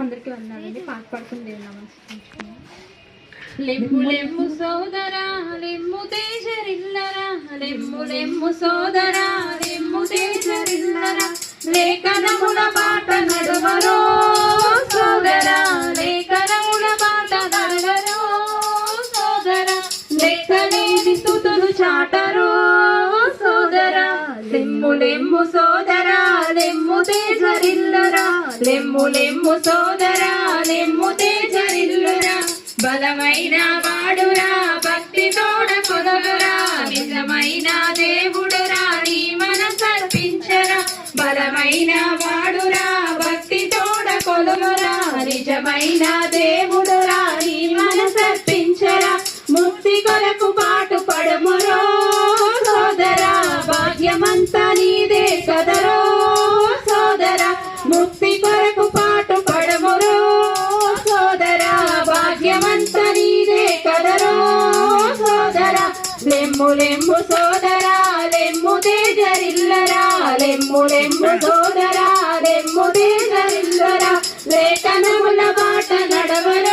అందరికి వందాలండి. పాట నమస్కరించుకున్నాం లెమ్ము లెమ్ము సోదరా లెమ్ము తేజరిల్లరా లెమ్ము లెమ్ము సోదరా లెమ్ము తేజరిల్లరా లేఖనముల బాట నడువరో సోదరా లేఖనముల బాట నడవరో సోదరా లెక్కలేని స్థుతులు చాటరో సోదరా లెమ్ము లెమ్ము సోదరా లెమ్ము తేజరిల్లరా లెమ్ము లెమ్ము సోదరా లెమ్ము తేజరిల్లురా బలమైన వాడురా భక్తి తోడ కొదవరా. నిజమైన దేవుడురా నీ మనసర్పించరా బలమైన వాడురా భక్తి తోడ కొలువరా నిజమైన దేవుడురా నీ మనసర్పించరా ముక్తి కొరకు పాట ముక్తి కొరకు పాటు పడమురో. సోదరా భాగ్యమంత నీదే కదరో. సోదరా లెమ్ము లెమ్ము సోదరా లెమ్ము తేజరిల్లరా. లెమ్ము లెమ్ము సోదరా లెమ్ము తేజరిల్లరా. లేఖనముల బాట నడవరా.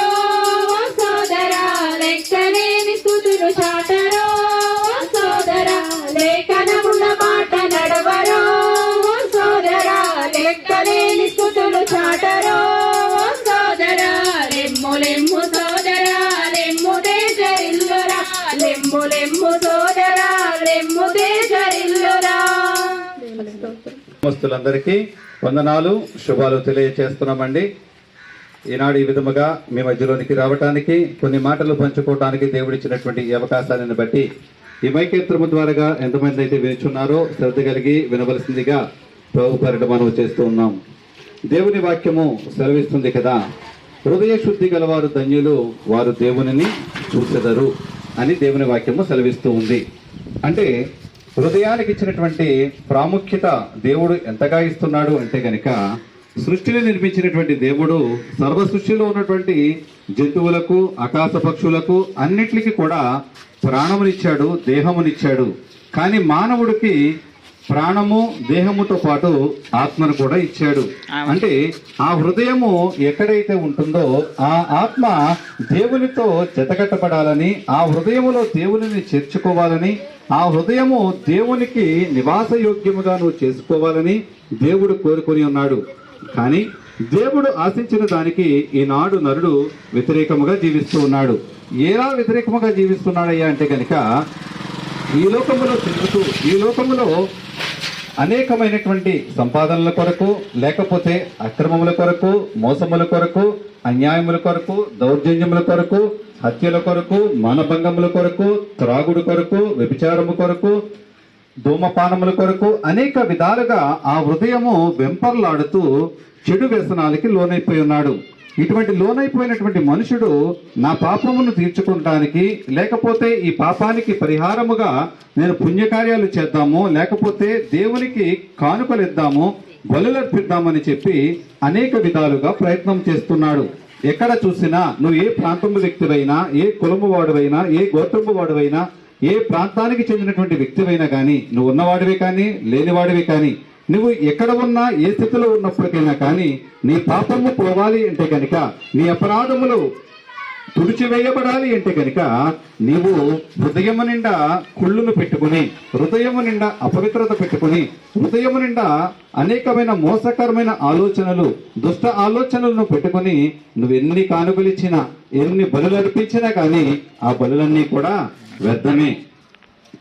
గ్రామస్తులందరికీ వందనాలు శుభాలు తెలియచేస్తున్నామండి. ఈనాడు ఈ విధముగా మీ మధ్యలోనికి రావటానికి కొన్ని మాటలు పంచుకోవటానికి దేవుడిచ్చినటువంటి ఈ అవకాశాలను బట్టి ఈ మైకేత్రము ద్వారా ఎంతమంది అయితే వినిచున్నారో శ్రద్ధ కలిగి వినవలసిందిగా ప్రభు పరిట మనం చేస్తూ ఉన్నాం. దేవుని వాక్యము సెలవిస్తుంది కదా హృదయ శుద్ధి గలవారు ధన్యులు వారు దేవునిని చూసెదరు అని దేవుని వాక్యము సెలవిస్తూ ఉంది. అంటే హృదయానికి ఇచ్చినటువంటి ప్రాముఖ్యత దేవుడు ఎంతగా ఇస్తున్నాడు అంటే కనుక సృష్టిని నిర్మించినటువంటి దేవుడు సర్వ సృష్టిలో ఉన్నటువంటి జంతువులకు ఆకాశ పక్షులకు అన్నిటికీ కూడా ప్రాణమునిచ్చాడు దేహమునిచ్చాడు. కానీ మానవుడికి ప్రాణము దేహముతో పాటు ఆత్మను కూడా ఇచ్చాడు. అంటే ఆ హృదయము ఎక్కడైతే ఉంటుందో ఆ ఆత్మ దేవునితో జతకట్టబడాలని ఆ హృదయములో దేవునిని చేర్చుకోవాలని ఆ హృదయము దేవునికి నివాస యోగ్యముగా నువ్వు చేసుకోవాలని దేవుడు కోరుకొని ఉన్నాడు. కానీ దేవుడు ఆశించిన దానికి ఈనాడు నరుడు వ్యతిరేకముగా జీవిస్తూ ఉన్నాడు. ఎలా వ్యతిరేకముగా జీవిస్తున్నాడయ్యా అంటే కనుక ఈ లోకములో తిరుగుతూ ఈ లోకములో అనేకమైనటువంటి సంపాదనల కొరకు లేకపోతే అక్రమముల కొరకు మోసముల కొరకు అన్యాయముల కొరకు దౌర్జన్యముల కొరకు హత్యల కొరకు మానభంగముల కొరకు త్రాగుడు కొరకు వ్యభిచారము కొరకు ధూమపానముల కొరకు అనేక విధాలుగా ఆ హృదయము వెంపర్లాడుతూ చెడు వ్యసనాలకి లోనైపోయి ఉన్నాడు. ఇటువంటి లోనైపోయినటువంటి మనుషుడు నా పాపమును తీర్చుకుంటానికి లేకపోతే ఈ పాపానికి పరిహారముగా నేను పుణ్యకార్యాలు చేద్దాము లేకపోతే దేవునికి కానుకలు ఇద్దాము బలులర్పిద్దామని చెప్పి అనేక విధాలుగా ప్రయత్నం చేస్తున్నాడు. ఎక్కడ చూసినా నువ్వు ఏ ప్రాంతము వ్యక్తివైనా ఏ కులము వాడువైనా ఏ గోత్రము వాడువైనా ఏ ప్రాంతానికి చెందినటువంటి వ్యక్తివైనా కానీ నువ్వు ఉన్నవాడివి కానీ లేనివాడివే కానీ నువ్వు ఎక్కడ ఉన్నా ఏ స్థితిలో ఉన్నప్పటికైనా కానీ నీ పాపము పోవాలి అంటే కనుక నీ అపరాధములు తుడిచివేయబడాలి అంటే కనుక నీవు హృదయము నిండా కుళ్ళును పెట్టుకుని హృదయము నిండా అపవిత్రత పెట్టుకుని హృదయము నిండా అనేకమైన మోసకరమైన ఆలోచనలు దుష్ట ఆలోచనలను పెట్టుకుని నువ్వు ఎన్ని కానుకలిచ్చినా ఎన్ని బలులు అర్పించినా కానీ ఆ బలులన్నీ కూడా వ్యర్థమే.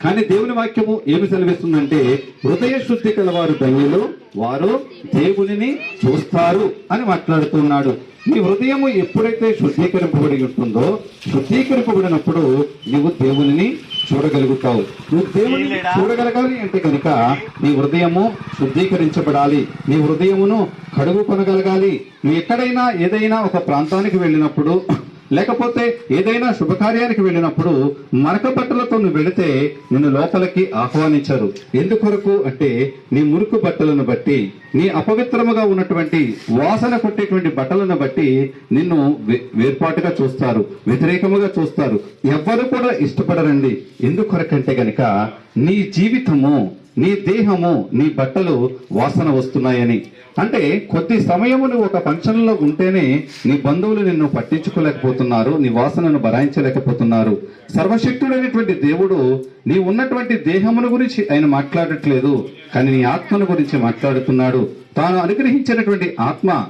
కానీ దేవుని వాక్యము ఏమి సెలవిస్తుందంటే హృదయ శుద్ధి కలవారు ధన్యులు వారు దేవునిని చూస్తారు అని మాట్లాడుతున్నాడు. నీ హృదయము ఎప్పుడైతే శుద్ధీకరింపబడి ఉంటుందో శుద్ధీకరింపబడినప్పుడు నువ్వు దేవునిని చూడగలుగుతావు. నువ్వు దేవుని చూడగలగాలి అంటే కనుక నీ హృదయము శుద్ధీకరించబడాలి. నీ హృదయమును కడుగు కొనగలగాలి. నువ్వు ఎక్కడైనా ఏదైనా ఒక ప్రాంతానికి వెళ్ళినప్పుడు లేకపోతే ఏదైనా శుభకార్యానికి వెళ్ళినప్పుడు మరక బట్టలతో నువ్వు వెళితే నిన్ను లోపలికి ఆహ్వానించరు. ఎందుకొరకు అంటే నీ మురుకు బట్టలను బట్టి నీ అపవిత్రముగా ఉన్నటువంటి వాసన కొట్టేటువంటి బట్టలను బట్టి నిన్ను వే- వేర్పాటుగా చూస్తారు వ్యతిరేకముగా చూస్తారు. ఎవ్వరు కూడా ఇష్టపడరండి. ఎందుకొరకంటే గనక నీ జీవితము నీ దేహము నీ బట్టలు వాసన వస్తున్నాయని. అంటే కొద్ది సమయము నువ్వు ఒక ఫంక్షన్లో ఉంటేనే నీ బంధువులు నిన్ను పట్టించుకోలేకపోతున్నారు నీ వాసనను భరాయించలేకపోతున్నారు సర్వశక్తుడైనటువంటి దేవుడు నీ ఉన్నటువంటి దేహమును గురించి ఆయన మాట్లాడట్లేదు కానీ నీ ఆత్మను గురించి మాట్లాడుతున్నాడు. తాను అనుగ్రహించినటువంటి ఆత్మ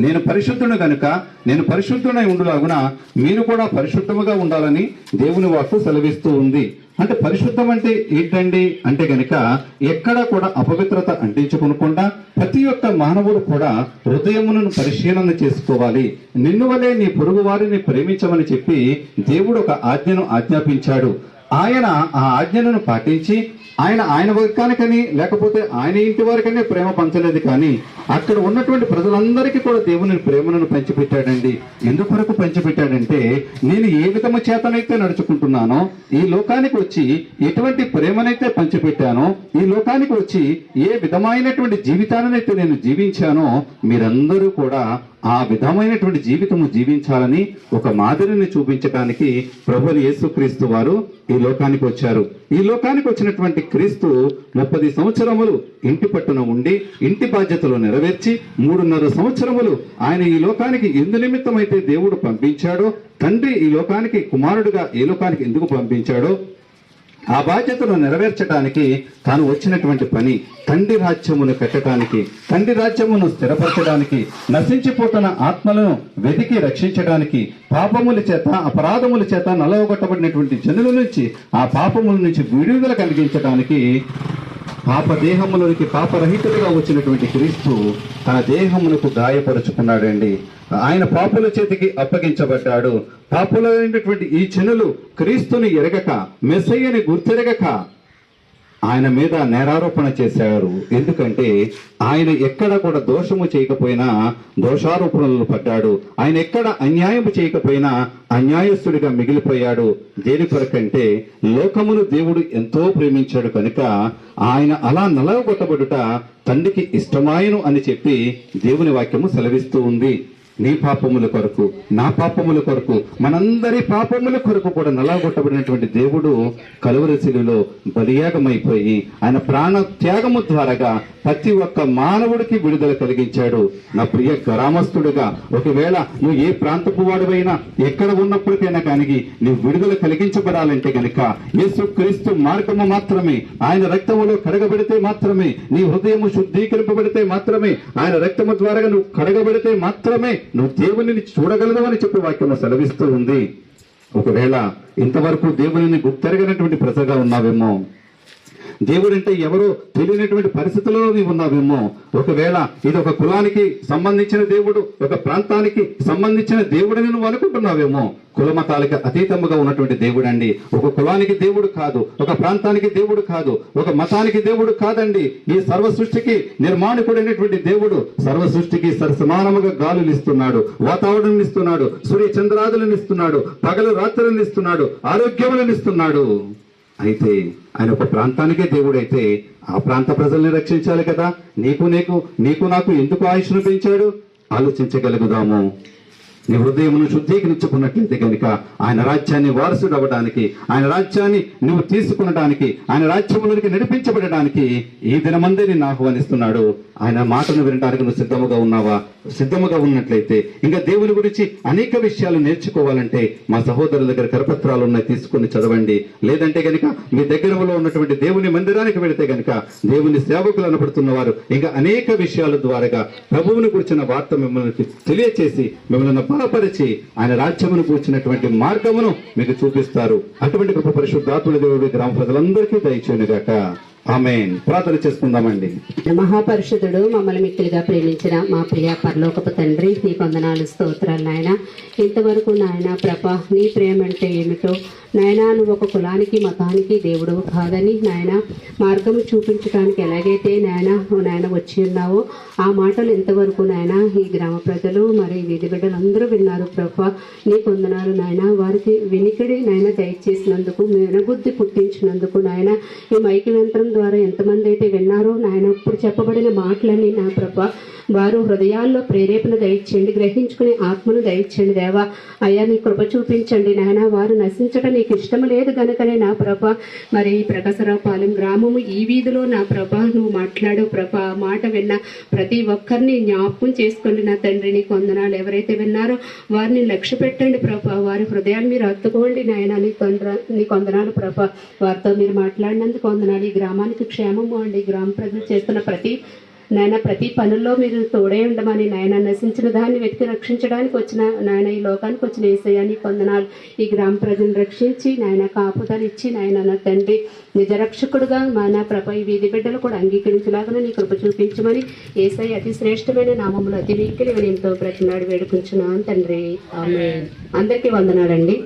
నేను పరిశుద్ధుడు కనుక నేను పరిశుద్ధుడై ఉండులాగున మీరు కూడా పరిశుద్ధముగా ఉండాలని దేవుని వాక్కు సెలవిస్తూ ఉంది. అంటే పరిశుద్ధం అంటే ఏంటండి? అంటే గనుక ఎక్కడ కూడా అపవిత్రత అంటించుకోకుండా ప్రతి ఒక్క మానవుడు కూడా హృదయమును పరిశీలన చేసుకోవాలి. నిన్ను వలే నీ పొరుగు వారిని ప్రేమించమని చెప్పి దేవుడు ఒక ఆజ్ఞను ఆజ్ఞాపించాడు. ఆయన ఆ ఆజ్ఞలను పాటించి ఆయన ఆయన వర్గానికని లేకపోతే ఆయన ఇంటి వారికనే ప్రేమ పంచలేదు కానీ అక్కడ ఉన్నటువంటి ప్రజలందరికీ కూడా దేవుని ప్రేమను పంచిపెట్టాడండి. ఎందుకొరకు పంచిపెట్టాడంటే నేను ఏ విధము చేతనైతే నడుచుకుంటున్నానో ఈ లోకానికి వచ్చి ఎటువంటి ప్రేమనైతే పంచిపెట్టానో ఈ లోకానికి వచ్చి ఏ విధమైనటువంటి జీవితాన్నైతే నేను జీవించానో మీరందరూ కూడా ఆ విధమైనటువంటి జీవితము జీవించాలని ఒక మాదిరిని చూపించడానికి ప్రభుని యేసుక్రీస్తు వారు ఈ లోకానికి వచ్చారు. ఈ లోకానికి వచ్చినటువంటి క్రీస్తు ముప్పది సంవత్సరములు ఇంటి పట్టున ఉండి ఇంటి బాధ్యతలు నెరవేర్చి మూడున్నర సంవత్సరములు ఆయన ఈ లోకానికి ఎందు నిమిత్తమైతే దేవుడు పంపించాడో తండ్రి ఈ లోకానికి కుమారుడిగా ఏ లోకానికి ఎందుకు పంపించాడో ఆ బాధ్యతను నెరవేర్చడానికి తాను వచ్చినటువంటి పని తండ్రి రాజ్యమును పెట్టడానికి తండ్రి రాజ్యమును స్థిరపరచడానికి నశించిపోతున్న ఆత్మలను వెతికి రక్షించడానికి పాపముల చేత అపరాధముల చేత నలవగొట్టబడినటువంటి జనుల నుంచి ఆ పాపముల నుంచి విడుదల కలిగించడానికి పాప దేహములోనికి పాపరహితులుగా వచ్చినటువంటి క్రీస్తు తన దేహమునకు గాయపరుచుకున్నాడండి. ఆయన పాపుల చేతికి అప్పగించబడ్డాడు. పాపులైనటువంటి ఈ జనులు క్రీస్తుని ఎరగక మెస్సయ్యని గుర్తెరగక ఆయన మీద నేరారోపణ చేశారు. ఎందుకంటే ఆయన ఎక్కడ కూడా దోషము చేయకపోయినా దోషారోపణలు పడ్డాడు. ఆయన ఎక్కడ అన్యాయం చేయకపోయినా అన్యాయస్తుడిగా మిగిలిపోయాడు. దేని కొరకంటే లోకమును దేవుడు ఎంతో ప్రేమించాడు కనుక ఆయన అలా నలగొట్టబడుట తండ్రికి ఇష్టమాయను అని చెప్పి దేవుని వాక్యము సెలవిస్తూ ఉంది. నీ పాపముల కొరకు నా పాపముల కొరకు మనందరి పాపముల కొరకు కూడా నలగొట్టబడినటువంటి దేవుడు కలువరి శిలువలో బలియాగమైపోయి ఆయన ప్రాణ త్యాగము ద్వారాగా ప్రతి ఒక్క మానవుడికి విడుదల కలిగించాడు. నా ప్రియ గ్రామస్తుడుగా ఒకవేళ నువ్వు ఏ ప్రాంతపు వాడువైనా ఎక్కడ ఉన్నప్పటికైనా కానీ నువ్వు విడుదల కలిగించబడాలంటే గనుక యేసు క్రీస్తు మార్గము మాత్రమే ఆయన రక్తములో కడగబడితే మాత్రమే నీ హృదయము శుద్ధీకరింపబడితే మాత్రమే ఆయన రక్తము ద్వారా నువ్వు కడగబడితే మాత్రమే నువ్వు దేవునిని చూడగలదు అని చెప్పి వాక్యము సెలవిస్తూ ఉంది. ఒకవేళ ఇంతవరకు దేవునిని గుర్తెరగనటువంటి ప్రజగా ఉన్నావేమో దేవుడంటే ఎవరో తెలియనటువంటి పరిస్థితుల్లో నీవు ఉన్నావేమో. ఒకవేళ ఇది ఒక కులానికి సంబంధించిన దేవుడు ఒక ప్రాంతానికి సంబంధించిన దేవుడని నువ్వు అనుకుంటున్నావేమో. కులమతాలకు అతీతముగా ఉన్నటువంటి దేవుడు అండి ఒక కులానికి దేవుడు కాదు ఒక ప్రాంతానికి దేవుడు కాదు ఒక మతానికి దేవుడు కాదండి. ఈ సర్వ సృష్టికి నిర్మాణకుడైనటువంటి దేవుడు సర్వ సృష్టికి సరసమానముగా గాలులు ఇస్తున్నాడు వాతావరణం ఇస్తున్నాడు సూర్య చంద్రాదులను ఇస్తున్నాడు పగలు రాత్రులను ఇస్తున్నాడు ఆరోగ్యములను ఇస్తున్నాడు. అయితే ఆయన ఒక ప్రాంతానికే దేవుడైతే ఆ ప్రాంత ప్రజల్ని రక్షించాలి కదా. నీకు నీకు నీకు నాకు ఎందుకు ఆయుష్ను పెంచాడు? ఆలోచించగలుగుదాము. నీ హృదయమును శుద్ధీకరించుకున్నట్లయితే కనుక ఆయన రాజ్యాన్ని వారసుడు అవ్వడానికి ఆయన రాజ్యాన్ని నువ్వు తీసుకునడానికి ఆయన రాజ్యములోనికి నడిపించబడడానికి ఈ దినమందే నిన్ను ఆహ్వానిస్తున్నాడు. ఆయన మాటను వినడానికి నువ్వు సిద్ధముగా ఉన్నావా? సిద్ధముగా ఉన్నట్లయితే ఇంకా దేవుని గురించి అనేక విషయాలు నేర్చుకోవాలంటే మా సహోదరుల దగ్గర కరపత్రాలు ఉన్నాయి తీసుకొని చదవండి. లేదంటే గనుక మీ దగ్గరలో ఉన్నటువంటి దేవుని మందిరానికి వెళితే గనుక దేవుని సేవకులు అనబడుతున్న వారు ఇంకా అనేక విషయాల ద్వారా ప్రభువుని గురించిన వార్త మిమ్మల్ని తెలియచేసి మిమ్మల్ని బలపరిచి ఆయన రాజ్యమును కూర్చున్నటువంటి మార్గమును మీకు చూపిస్తారు. అటువంటి కృప పరిశుద్ధాత్ముల దేవుడి గ్రామ ప్రజలందరికీ దయచేయునుగాక. ఆమెన్. ప్రార్థన చేసుకుందామండి. మహాపరిషుడు మమ్మల్ని మిక్కిలిగా ప్రేమించిన మా ప్రియ పరలోకపు తండ్రి నీ పొందనాలు స్తోత్రాలు నాయన. ఇంతవరకు నాయన ప్రభ నీ ప్రేమ అంటే ఏమిటో? నాయన నువ్వు ఒక కులానికి మతానికి దేవుడు కాదని నాయన మార్గం చూపించడానికి ఎలాగైతే నాయన నాయన వచ్చి ఉన్నావో ఆ మాటలు ఎంతవరకు నాయన ఈ గ్రామ ప్రజలు మరి వీధి బిడ్డలందరూ విన్నారు ప్రభ. నీ కొందనాలు నాయన. వారికి వినికిడి నాయన దయచేసినందుకు వినబుద్ధి పుట్టించినందుకు నాయన ఈ మైకి యంత్రం ద్వారా ఎంతమంది అయితే విన్నారో నాయన ఇప్పుడు చెప్పబడిన మాటలని నా ప్రభ వారు హృదయాల్లో ప్రేరేపణ దయచేయండి గ్రహించుకునే ఆత్మను దయచేయండి దేవా. అయ్యా నీ కృప చూపించండి నాయన వారు నశించడం నీకు ఇష్టం లేదు గనుకనే నా ప్రభ. మరి ప్రకాశరావుపాలెం గ్రామము ఈ వీధిలో నా ప్రభ నువ్వు మాట్లాడు ప్రభ మాట విన్న ప్రతి ఒక్కరిని జ్ఞాపకం చేసుకోండి నా తండ్రి నీ కొందనాలు ఎవరైతే విన్నారో వారిని లక్ష్య పెట్టండి ప్రభ వారి హృదయాన్ని మీరు హత్తుకోండి నాయన నీ కొందర నీ కొందనాలు ప్రభ. వారితో మీరు మాట్లాడినందుకు వందనాలు. ఈ గ్రామానికి క్షేమము అండి. గ్రామ ప్రజలు చేస్తున్న ప్రతి నాయన ప్రతి పనుల్లో మీరు తోడే ఉండమని నాయన నశించిన దాన్ని వెతికి రక్షించడానికి వచ్చిన నాయన ఈ లోకానికి వచ్చిన ఏసయాన్ని పొందనాలు ఈ గ్రామ ప్రజలను రక్షించి నాయన కాపుదలు ఇచ్చి నాయన నా తండ్రి నిజరక్షకుడుగా మన ప్రభ ఈ వీధి బిడ్డలు కూడా అంగీకరించలాగా నీ కృప చూపించమని ఏసై అతి శ్రేష్టమైన నామములు అతి వీక్కిని వినయంతో ప్రతినాడు వేడుకుంటున్నాను తండ్రి. ఆమె అందరికీ వందనాలండి.